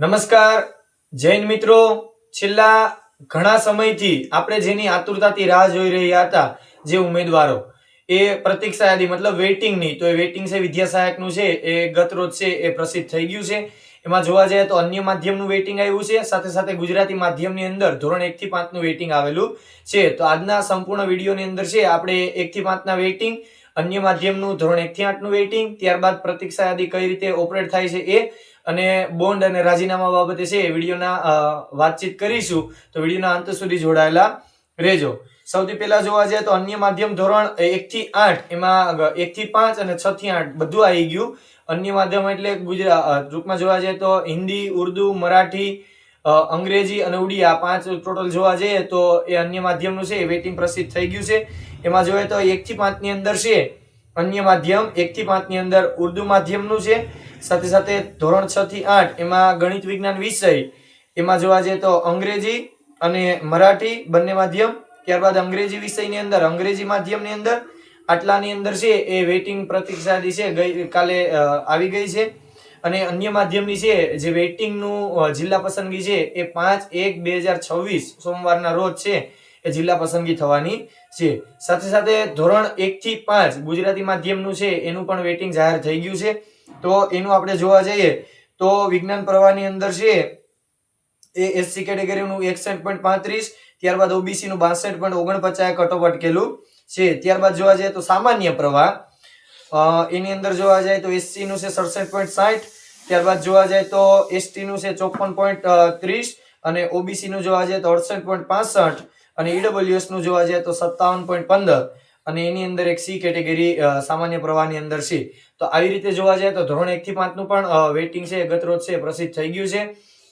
નમસ્કાર. જૈન મિત્રો, છેલ્લા ઘણા સમયથી આપણે જેની આતુરતાથી રાહ જોઈ રહ્યા હતા, જે ઉમેદવારો, એ પ્રતીક્ષા યાદી, મતલબ વેઇટિંગની તો એ વેઇટિંગ છે વિદ્યા સહાયકનું છે, એ ગત રોજ છે, એ પ્રસિદ્ધ થઈ ગયું છે. એમાં જોવા જઈએ તો અન્ય માધ્યમનું વેઇટિંગ આવ્યું છે. સાથે સાથે ગુજરાતી માધ્યમની અંદર ધોરણ એકથી પાંચનું વેઇટિંગ આવેલું છે. તો આજના સંપૂર્ણ વિડીયોની અંદર છે, આપણે એકથી પાંચના વેઇટિંગ અન્ય માધ્યમનું ધોરણ એકથી આઠનું વેઇટિંગ ત્યારબાદ પ્રતીક્ષા યાદી કઈ રીતે ઓપરેટ થાય છે એ અને બોન્ડ અને રાજીનામા બાબતે છે એ વિડીયોના વાતચીત કરીશું. તો વિડીયોના અંત સુધી જોડાયેલા રહેજો. સૌથી પહેલા જોવા જઈએ તો અન્ય માધ્યમ ધોરણ એક થી આઠ, એમાં એક થી પાંચ અને છ થી આઠ બધું આવી ગયું. અન્ય માધ્યમ એટલે ગુજરાત ટૂંકમાં જોવા જઈએ તો હિન્દી, ઉર્દુ, મરાઠી અંગ્રેજી અને ઉડિયા પાંચ ટોટલ જોવા જઈએ તો એ અન્ય માધ્યમનું છે, એ વેટિંગ પ્રસિદ્ધ થઈ ગયું છે. એમાં જોઈએ તો એક થી પાંચ અંદર છે, અન્ય માધ્યમ, એક થી પાંચ અંદર ઉર્દુ માધ્યમનું છે. સાથે સાથે ધોરણ છ થી આઠ, એમાં ગણિત વિજ્ઞાન વિષય, એમાં જોવા જઈએ તો અંગ્રેજી અને મરાઠી બંને માધ્યમ ત્યારબાદ અંગ્રેજી વિષયની અંદર, અંગ્રેજી માધ્યમની અંદર આટલાની અંદર છે એ વેઇટિંગ પ્રતિક્ષાદી છે, ગઈ, કાલે આવી ગઈ છે. અને અન્ય માધ્યમની છે જે વેઇટિંગનું જિલ્લા પસંદગી છે એ પાંચ એક બે હજાર છવ્વીસ સોમવારના રોજ છે એ જિલ્લા પસંદગી થવાની છે. સાથે સાથે ધોરણ એકથી પાંચ ગુજરાતી માધ્યમનું છે એનું પણ વેઇટિંગ જાહેર થઈ ગયું છે. તો એનું આપણે જોવા જઈએ તો વિજ્ઞાન પ્રવાહની અંદર છે એ એસસી કેટેગરીનું એકસઠ પોઈન્ટ પાંત્રીસ, ત્યારબાદ ઓબીસી નું બાસઠ પોઈન્ટ ઓગણપચાસ કટઓફ અટકેલું છે. ત્યારબાદ જોવા જઈએ તો સામાન્ય પ્રવાહ એની અંદર જોવા જાય તો એસસી નું છે સડસઠ પોઈન્ટ સાઠ, ત્યારબાદ જોવા જાય તો એસટી નું છે ચોપન પોઈન્ટ ત્રીસ અને ઓબીસી નું જોવા જાય તો અડસઠ પોઈન્ટ પાસઠ અને ઈડબ્લ્યુએસનું જોવા જાય તો સત્તાવન પોઈન્ટ પંદર અને એની અંદર એક સી કેટેગરી સામાન્ય પ્રવાહની અંદર છે. તો આવી રીતે જોવા જાય તો ધોરણ એક થી પાંચનું પણ વેઇટિંગ છે ગતરોજ છે, પ્રસિદ્ધ થઈ ગયું છે.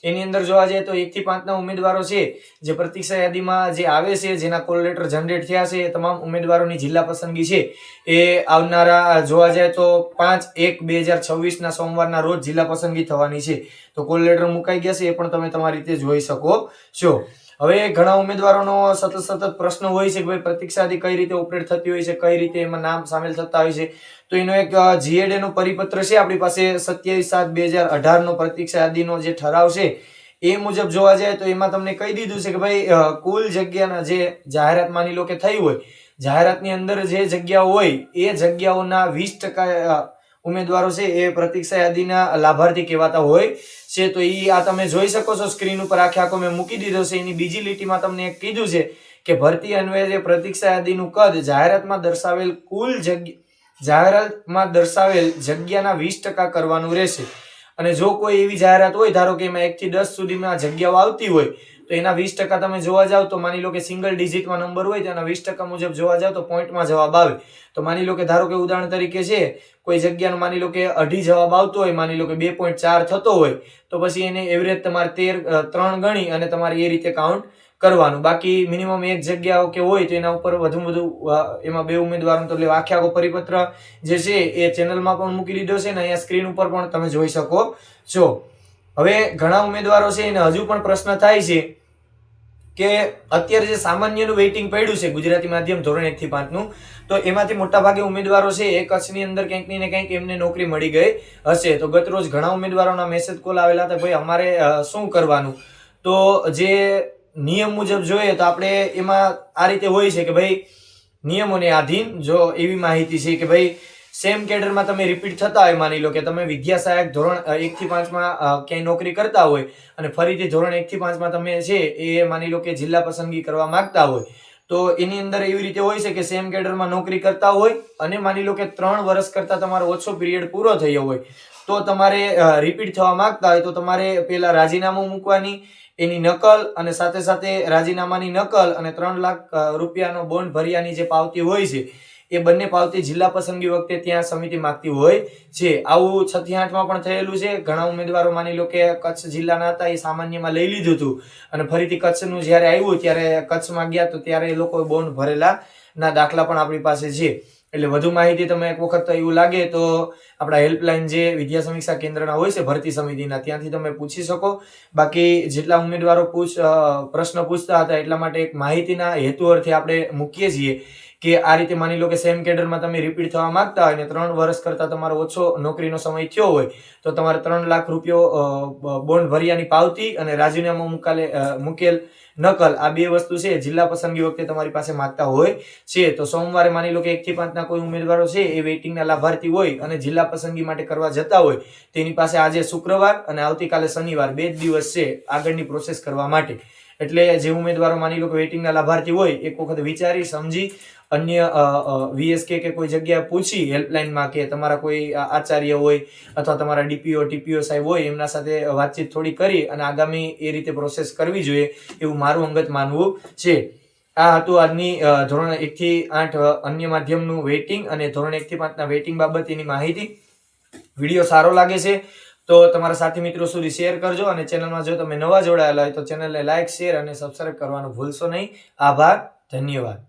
એની અંદર જોવા જઈએ તો એક થી પાંચના ઉમેદવારો છે. જે પ્રતીક્ષા યાદીમાં જે આવે છે, જેના કોલ લેટર જનરેટ થયા છે, એ તમામ ઉમેદવારોની જિલ્લા પસંદગી છે. એ આવનારા, જોવા જાય તો પાંચ એક બે હજાર છવ્વીસના સોમવારના રોજ જિલ્લા પસંદગી થવાની છે. તો કોલ લેટર મુકાઈ ગયા છે, એ પણ તમે તમારી રીતે જોઈ શકો છો. હવે ઘણા ઉમેદવારોનો સતત સતત પ્રશ્ન હોય છે કે ભાઈ પ્રતીક્ષા યાદી કઈ રીતે ઓપરેટ થતી હોય છે, કઈ રીતે એમાં નામ સામેલ થતા હોય છે. તો એનો એક જીએડએ નો પરિપત્ર છે આપણી પાસે સત્યાવીસ સાત બે હજાર અઢાર નો પ્રતીક્ષા જે ઠરાવ છે એ મુજબ જોવા જાય તો એમાં તમને કહી દીધું છે કે ભાઈ કુલ જગ્યાના જે જાહેરાત માની લો કે થઈ હોય, જાહેરાતની અંદર જે જગ્યાઓ હોય એ જગ્યાઓના વીસ ટકા ઉમેદવારો છે એ પ્રતીક્ષા યાદીના લાભાર્થી કહેવાતા હોય છે. તો એ આ તમે જોઈ શકો છો સ્ક્રીન ઉપર આખે આખો મેં મૂકી દીધો છે. એની બીજી લીટીમાં તમને એક કીધું છે કે ભરતી અન્વયે જે પ્રતીક્ષા યાદીનું કદ જાહેરાતમાં દર્શાવેલ કુલ જગ્યા, જાહેરાતમાં દર્શાવેલ જગ્યાના વીસ ટકા કરવાનું રહેશે. અને જો કોઈ એવી જાહેરાત હોય, ધારો કે એમાં એક થી દસ સુધીમાં જગ્યાઓ આવતી હોય તો એના વીસ ટકા તમે જોવા જાવ તો માની લો કે સિંગલ ડિજિટમાં નંબર હોય તો એના વીસ ટકા મુજબ જોવા જાવ તો પોઈન્ટમાં જવાબ આવે. તો માની લો કે ધારો કે ઉદાહરણ તરીકે છે, કોઈ જગ્યાનો માની લો કે અઢી જવાબ આવતો હોય, માની લો કે બે પોઈન્ટ ચાર થતો હોય, તો પછી એને એવરેજ તમારે તેર ત્રણ ગણી અને તમારે એ રીતે કાઉન્ટ કરવાનું. બાકી મિનિમમ એક જગ્યાઓ કે હોય તો એના ઉપર વધુ વધુ એમાં બે ઉમેદવારો તો એટલે પરિપત્ર જે છે એ ચેનલમાં પણ મૂકી દીધો છે ને અહીંયા સ્ક્રીન ઉપર પણ તમે જોઈ શકો છો. હવે ઘણા ઉમેદવારો છે એને હજુ પણ પ્રશ્ન થાય છે કે અત્યારે જે સામાન્યનું વેઇટિંગ પડ્યું છે ગુજરાતી માધ્યમ ધોરણ એકથી પાંચનું તો એમાંથી મોટાભાગે ઉમેદવારો છે એ કચ્છની અંદર કંઈક ને કંઈક એમને નોકરી મળી ગઈ હશે. તો ગત રોજ ઘણા ઉમેદવારોના મેસેજ કોલ આવેલા હતા, ભાઈ, અમારે શું કરવાનું? તો જે નિયમ મુજબ જોઈએ તો આપણે એમાં આ રીતે હોય છે કે, ભાઈ, નિયમોને આધીન જો એવી માહિતી છે કે, ભાઈ સેમ કેડરમાં તમે રિપીટ થતા હોય, માની લો કે તમે વિદ્યા સહાયક ધોરણ એકથી પાંચમાં ક્યાંય નોકરી કરતા હોય અને ફરીથી ધોરણ એક થી પાંચમાં તમે છે એ માની લો કે જિલ્લા પસંદગી કરવા માંગતા હોય, તો એની અંદર એવી રીતે હોય છે કે સેમ કેડરમાં નોકરી કરતા હોય અને માની લો કે ત્રણ વર્ષ કરતા તમારો ઓછો પીરિયડ પૂરો થયો હોય, તો તમારે રિપીટ થવા માંગતા હોય, તો તમારે પેલા રાજીનામું મૂકવાની, એની નકલ અને સાથે સાથે રાજીનામાની નકલ અને ત્રણ લાખ રૂપિયાનો બોન્ડ ભર્યાની જે પાવતી હોય છે એ બંને પાવતી જિલ્લા પસંદગી વખતે ત્યાં સમિતિ માંગતી હોય છે. આવું છ આઠમાં પણ થયેલું છે. ઘણા ઉમેદવારો માની લો કે કચ્છ જિલ્લાના હતા, એ સામાન્યમાં લઈ લીધું હતું. અને ફરીથી કચ્છનું જ્યારે આવ્યું ત્યારે કચ્છમાં ગયા તો ત્યારે એ લોકોએ બોન્ડ ભરેલા ના દાખલા પણ આપણી પાસે છે. એટલે વધુ માહિતી તમે એક વખત એવું લાગે તો આપણા હેલ્પલાઇન જે વિદ્યા સમીક્ષા કેન્દ્રના હોય છે, ભરતી સમિતિના, ત્યાંથી તમે પૂછી શકો. બાકી જેટલા ઉમેદવારો પૂછ પ્રશ્ન પૂછતા હતા એટલા માટે એક માહિતીના હેતુ અર્થે આપણે મૂકીએ છીએ. કે આ રીતે માની લો કે સેમ કેડરમાં તમે રિપીટ થવા માંગતા હોય ને ત્રણ વર્ષ કરતાં તમારો ઓછો નોકરીનો સમય થયો હોય, તો તમારે ત્રણ લાખ રૂપિયો બોન્ડ ભર્યાની પાવતી અને રાજીનામું મુકાલે મૂકેલ નકલ આ બે વસ્તુ છે, જિલ્લા પસંદગી વખતે તમારી પાસે માંગતા હોય છે. તો સોમવારે માની લો કે એક થી પાંચના કોઈ ઉમેદવારો છે એ વેઇટિંગના લાભાર્થી હોય અને જિલ્લા પસંદગી માટે કરવા જતા હોય, તેની પાસે આજે શુક્રવાર અને આવતીકાલે શનિવાર બે જ દિવસ છે આગળની પ્રોસેસ કરવા માટે. એટલે જે ઉમેદવારો માની લો કે વેઇટિંગના લાભાર્થી હોય, એક વખત વિચારી, સમજી, અન્ય વીએસકે કે કોઈ જગ્યાએ પૂછી હેલ્પલાઇનમાં કે તમારા કોઈ આચાર્ય હોય અથવા તમારા ડીપીઓ ટીપીઓ સાહેબ હોય, એમના સાથે વાતચીત થોડી કરી અને આગામી એ રીતે પ્રોસેસ કરવી જોઈએ એવું મારું અંગત માનવું છે. આ હતું આજની ધોરણ એકથી આઠ અન્ય માધ્યમનું વેઇટિંગ અને ધોરણ એકથી પાંચના વેઇટિંગ બાબતેની માહિતી. વીડિયો સારો લાગે છે. તો તમારા સાથી મિત્રો સુધી શેર કરજો અને ચેનલમાં જો તમે નવા જોડાયેલા હોય તો ચેનલને લાઇક શેર અને સબસ્ક્રાઇબ કરવાનું ભૂલશો નહીં. આભાર, ધન્યવાદ.